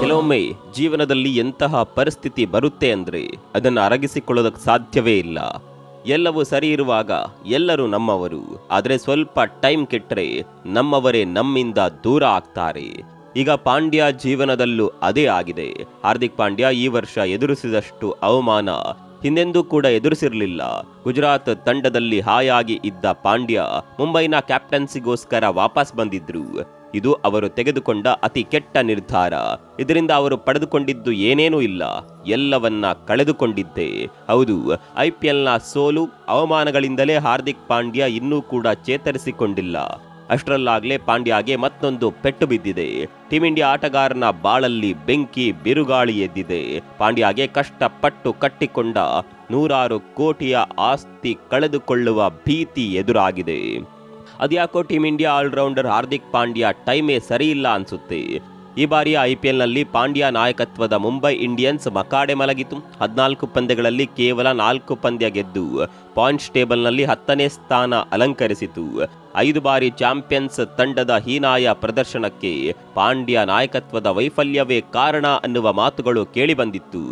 ಕೆಲವೊಮ್ಮೆ ಜೀವನದಲ್ಲಿ ಎಂತಹ ಪರಿಸ್ಥಿತಿ ಬರುತ್ತೆ ಅಂದ್ರೆ ಅದನ್ನು ಅರಗಿಸಿಕೊಳ್ಳೋದಕ್ಕೆ ಸಾಧ್ಯವೇ ಇಲ್ಲ. ಎಲ್ಲವೂ ಸರಿ ಇರುವಾಗ ಎಲ್ಲರೂ ನಮ್ಮವರು. ಆದರೆ ಸ್ವಲ್ಪ ಟೈಮ್ ಕೆಟ್ಟರೆ ನಮ್ಮವರೇ ನಮ್ಮಿಂದ ದೂರ ಆಗ್ತಾರೆ. ಈಗ ಪಾಂಡ್ಯ ಜೀವನದಲ್ಲೂ ಅದೇ ಆಗಿದೆ. ಹಾರ್ದಿಕ್ ಪಾಂಡ್ಯ ಈ ವರ್ಷ ಎದುರಿಸಿದಷ್ಟು ಅವಮಾನ ಹಿಂದೆಂದೂ ಕೂಡ ಎದುರಿಸಿರಲಿಲ್ಲ. ಗುಜರಾತ್ ತಂಡದಲ್ಲಿ ಹಾಯಾಗಿ ಇದ್ದ ಪಾಂಡ್ಯ ಮುಂಬೈನ ಕ್ಯಾಪ್ಟನ್ಸಿಗೋಸ್ಕರ ವಾಪಸ್ ಬಂದಿದ್ರು. ಇದು ಅವರು ತೆಗೆದುಕೊಂಡ ಅತಿ ಕೆಟ್ಟ ನಿರ್ಧಾರ. ಇದರಿಂದ ಅವರು ಪಡೆದುಕೊಂಡಿದ್ದು ಏನೇನೂ ಇಲ್ಲ. ಎಲ್ಲವನ್ನ ಕಳೆದುಕೊಂಡಿದ್ದೆ. ಹೌದು ಐಪಿಎಲ್ನ ಸೋಲು ಅವಮಾನಗಳಿಂದಲೇ ಹಾರ್ದಿಕ್ ಪಾಂಡ್ಯ ಇನ್ನೂ ಕೂಡ ಚೇತರಿಸಿಕೊಂಡಿಲ್ಲ. ಅಷ್ಟರಲ್ಲಾಗ್ಲೇ ಪಾಂಡ್ಯಾಗೆ ಮತ್ತೊಂದು ಪೆಟ್ಟು ಬಿದ್ದಿದೆ. ಟೀಂ ಇಂಡಿಯಾ ಆಟಗಾರನ ಬಾಳಲ್ಲಿ ಬೆಂಕಿ ಬಿರುಗಾಳಿ ಎದ್ದಿದೆ. ಪಾಂಡ್ಯಾಗೆ ಕಷ್ಟಪಟ್ಟು ಕಟ್ಟಿಕೊಂಡ ನೂರಾರು ಕೋಟಿಯ ಆಸ್ತಿ ಕಳೆದುಕೊಳ್ಳುವ ಭೀತಿ ಎದುರಾಗಿದೆ. ಅದ್ಯಾಕೋ team India all-rounder Hardik Pandya ಟೈಮೇ ಸರಿಯಿಲ್ಲ ಅನ್ಸುತ್ತೆ. ಈ ಬಾರಿಯ ಐಪಿಎಲ್ನಲ್ಲಿ ಪಾಂಡ್ಯ ನಾಯಕತ್ವದ ಮುಂಬೈ ಇಂಡಿಯನ್ಸ್ ಮಕಾಡೆ ಮಲಗಿತು. ಹದಿನಾಲ್ಕು ಪಂದ್ಯಗಳಲ್ಲಿ ಕೇವಲ ನಾಲ್ಕು ಪಂದ್ಯ ಗೆದ್ದು ಪಾಯಿಂಟ್ಸ್ ಟೇಬಲ್ನಲ್ಲಿ ಹತ್ತನೇ ಸ್ಥಾನ ಅಲಂಕರಿಸಿತು. ಐದು ಬಾರಿ ಚಾಂಪಿಯನ್ಸ್ ತಂಡದ ಹೀನಾಯ ಪ್ರದರ್ಶನಕ್ಕೆ ಪಾಂಡ್ಯ ನಾಯಕತ್ವದ ವೈಫಲ್ಯವೇ ಕಾರಣ ಅನ್ನುವ ಮಾತುಗಳು ಕೇಳಿಬಂದಿತ್ತು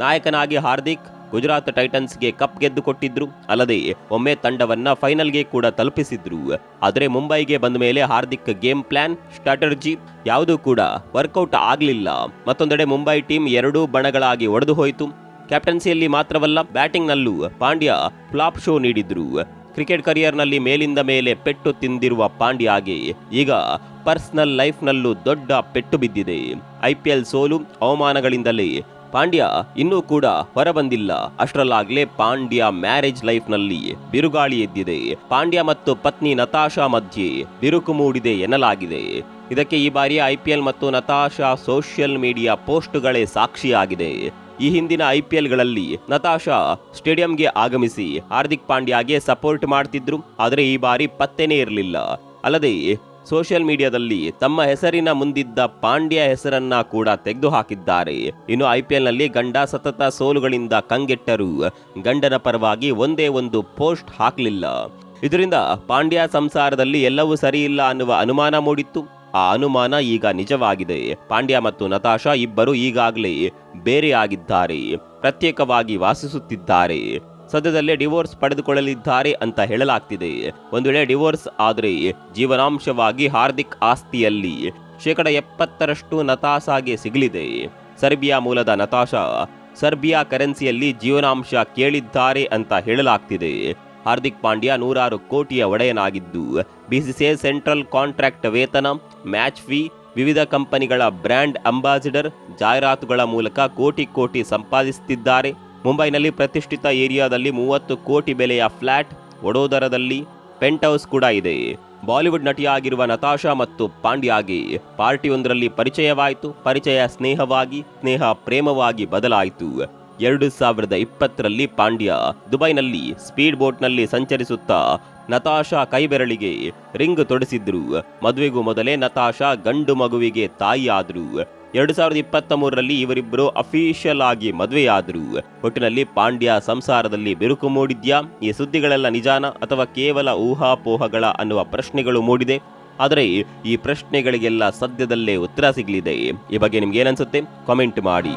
ನಾಯಕನಾಗಿ ಹಾರ್ದಿಕ್ ಗುಜರಾತ್ ಟೈಟನ್ಸ್ಗೆ ಕಪ್ ಗೆದ್ದು ಕೊಟ್ಟಿದ್ರು. ಅಲ್ಲದೆ ಒಮ್ಮೆ ತಂಡವನ್ನ ಫೈನಲ್ಗೆ ಕೂಡ ತಲುಪಿಸಿದ್ರು. ಆದರೆ ಮುಂಬೈಗೆ ಬಂದ ಮೇಲೆ ಹಾರ್ದಿಕ್ ಗೇಮ್ ಪ್ಲಾನ್, ಸ್ಟ್ರಾಟರ್ಜಿ ಯಾವುದೂ ಕೂಡ ವರ್ಕೌಟ್ ಆಗಲಿಲ್ಲ. ಮತ್ತೊಂದೆಡೆ ಮುಂಬೈ ಟೀಮ್ ಎರಡೂ ಬಣಗಳಾಗಿ ಒಡೆದು ಹೋಯಿತು. ಕ್ಯಾಪ್ಟನ್ಸಿಯಲ್ಲಿ ಮಾತ್ರವಲ್ಲ, ಬ್ಯಾಟಿಂಗ್ನಲ್ಲೂ ಪಾಂಡ್ಯ ಫ್ಲಾಪ್ ಶೋ ನೀಡಿದ್ರು. ಕ್ರಿಕೆಟ್ ಕರಿಯರ್ನಲ್ಲಿ ಮೇಲಿಂದ ಮೇಲೆ ಪೆಟ್ಟು ತಿಂದಿರುವ ಪಾಂಡ್ಯಾಗೆ ಈಗ ಪರ್ಸನಲ್ ಲೈಫ್ನಲ್ಲೂ ದೊಡ್ಡ ಪೆಟ್ಟು ಬಿದ್ದಿದೆ. ಐಪಿಎಲ್ ಸೋಲು ಅವಮಾನಗಳಿಂದಲೇ ಪಾಂಡ್ಯ ಇನ್ನೂ ಕೂಡ ಹೊರಬಂದಿಲ್ಲ. ಅಷ್ಟರಲ್ಲಾಗ್ಲೇ ಪಾಂಡ್ಯ ಮ್ಯಾರೇಜ್ ಲೈಫ್ನಲ್ಲಿ ಬಿರುಗಾಳಿ ಎದ್ದಿದೆ. ಪಾಂಡ್ಯ ಮತ್ತು ಪತ್ನಿ ನತಾಶಾ ಮಧ್ಯೆ ಬಿರುಕು ಮೂಡಿದೆ ಎನ್ನಲಾಗಿದೆ. ಇದಕ್ಕೆ ಈ ಬಾರಿ ಐಪಿಎಲ್ ಮತ್ತು ನತಾಶಾ ಸೋಷಿಯಲ್ ಮೀಡಿಯಾ ಪೋಸ್ಟ್ಗಳೇ ಸಾಕ್ಷಿಯಾಗಿದೆ. ಈ ಹಿಂದಿನ ಐಪಿಎಲ್ಗಳಲ್ಲಿ ನತಾಶಾ ಸ್ಟೇಡಿಯಂಗೆ ಆಗಮಿಸಿ ಹಾರ್ದಿಕ್ ಪಾಂಡ್ಯಾಗೆ ಸಪೋರ್ಟ್ ಮಾಡ್ತಿದ್ರು. ಆದರೆ ಈ ಬಾರಿ ಪತ್ತೆನೇ ಇರಲಿಲ್ಲ. ಅಲ್ಲದೆ ಸೋಷಿಯಲ್ ಮೀಡಿಯಾದಲ್ಲಿ ತಮ್ಮ ಹೆಸರಿನ ಮುಂದಿದ್ದ ಪಾಂಡ್ಯ ಹೆಸರನ್ನ ಕೂಡ ತೆಗೆದು ಹಾಕಿದ್ದಾರೆ ಇನ್ನು ಐಪಿಎಲ್ನಲ್ಲಿ ಗಂಡ ಸತತ ಸೋಲುಗಳಿಂದ ಕಂಗೆಟ್ಟರು. ಗಂಡನ ಪರವಾಗಿ ಒಂದೇ ಒಂದು ಪೋಸ್ಟ್ ಹಾಕಲಿಲ್ಲ. ಇದರಿಂದ ಪಾಂಡ್ಯ ಸಂಸಾರದಲ್ಲಿ ಎಲ್ಲವೂ ಸರಿಯಿಲ್ಲ ಅನ್ನುವ ಅನುಮಾನ ಮೂಡಿತ್ತು. ಆ ಅನುಮಾನ ಈಗ ನಿಜವಾಗಿದೆ. ಪಾಂಡ್ಯ ಮತ್ತು ನತಾಶಾ ಇಬ್ಬರು ಈಗಾಗಲೇ ಬೇರೆಯಾಗಿದ್ದಾರೆ. ಪ್ರತ್ಯೇಕವಾಗಿ ವಾಸಿಸುತ್ತಿದ್ದಾರೆ. ಸದ್ಯದಲ್ಲೇ ಡಿವೋರ್ಸ್ ಪಡೆದುಕೊಳ್ಳಲಿದ್ದಾರೆ ಅಂತ ಹೇಳಲಾಗ್ತಿದೆ. ಒಂದು ವೇಳೆ ಡಿವೋರ್ಸ್ ಆದರೆ ಜೀವನಾಂಶವಾಗಿ ಹಾರ್ದಿಕ್ ಆಸ್ತಿಯಲ್ಲಿ ಶೇಕಡ ಎಪ್ಪತ್ತರಷ್ಟು ನತಾಸಾಗೆ ಸಿಗಲಿದೆ. ಸರ್ಬಿಯಾ ಮೂಲದ ನತಾಶಾ, ಸರ್ಬಿಯಾ ಕರೆನ್ಸಿಯಲ್ಲಿ ಜೀವನಾಂಶ ಕೇಳಿದ್ದಾರೆ ಅಂತ ಹೇಳಲಾಗ್ತಿದೆ. ಹಾರ್ದಿಕ್ ಪಾಂಡ್ಯ ನೂರಾರು ಕೋಟಿಯ ಒಡೆಯನಾಗಿದ್ದು, ಬಿಸಿಸಿಐ ಸೆಂಟ್ರಲ್ ಕಾಂಟ್ರಾಕ್ಟ್ ವೇತನ, ಮ್ಯಾಚ್ ಫೀ, ವಿವಿಧ ಕಂಪನಿಗಳ ಬ್ರ್ಯಾಂಡ್ ಅಂಬಾಸಿಡರ್, ಜಾಹೀರಾತುಗಳ ಮೂಲಕ ಕೋಟಿ ಕೋಟಿ ಸಂಪಾದಿಸುತ್ತಿದ್ದಾರೆ. ಮುಂಬೈನಲ್ಲಿ ಪ್ರತಿಷ್ಠಿತ ಏರಿಯಾದಲ್ಲಿ ಮೂವತ್ತು ಕೋಟಿ ಬೆಲೆಯ ಫ್ಲಾಟ್ ವಡೋದರದಲ್ಲಿ ಪೆಂಟ್ ಹೌಸ್ ಕೂಡ ಇದೆ. ಬಾಲಿವುಡ್ ನಟಿಯಾಗಿರುವ ನತಾಶಾ ಮತ್ತು ಪಾಂಡ್ಯಾಗೆ ಪಾರ್ಟಿಯೊಂದರಲ್ಲಿ ಪರಿಚಯವಾಯಿತು. ಪರಿಚಯ ಸ್ನೇಹವಾಗಿ, ಸ್ನೇಹ ಪ್ರೇಮವಾಗಿ ಬದಲಾಯಿತು. ಎರಡು ಸಾವಿರದ ಇಪ್ಪತ್ತರಲ್ಲಿ ಪಾಂಡ್ಯ ದುಬೈನಲ್ಲಿ ಸ್ಪೀಡ್ ಬೋಟ್ನಲ್ಲಿ ಸಂಚರಿಸುತ್ತಾ ನತಾಶಾ ಕೈಬೆರಳಿಗೆ ರಿಂಗ್ ತೊಡಿಸಿದ್ರು. ಮದುವೆಗೂ ಮೊದಲೇ ನತಾಶಾ ಗಂಡು ಮಗುವಿಗೆ ತಾಯಿಯಾದ್ರು. ಎರಡು ಸಾವಿರದ ಇಪ್ಪತ್ತ ಮೂರರಲ್ಲಿ ಇವರಿಬ್ಬರು ಅಫಿಷಿಯಲ್ ಆಗಿ ಮದುವೆಯಾದರು. ಒಟ್ಟಿನಲ್ಲಿ ಪಾಂಡ್ಯ ಸಂಸಾರದಲ್ಲಿ ಬಿರುಕು ಮೂಡಿದ್ಯಾ? ಈ ಸುದ್ದಿಗಳೆಲ್ಲ ನಿಜಾನ ಅಥವಾ ಕೇವಲ ಊಹಾಪೋಹಗಳ ಅನ್ನುವ ಪ್ರಶ್ನೆಗಳು ಮೂಡಿದೆ? ಆದರೆ ಈ ಪ್ರಶ್ನೆಗಳಿಗೆಲ್ಲ ಸದ್ಯದಲ್ಲೇ ಉತ್ತರ ಸಿಗಲಿದೆ. ಈ ಬಗ್ಗೆ ನಿಮ್ಗೆ ಏನನ್ಸುತ್ತೆ ಕಾಮೆಂಟ್ ಮಾಡಿ.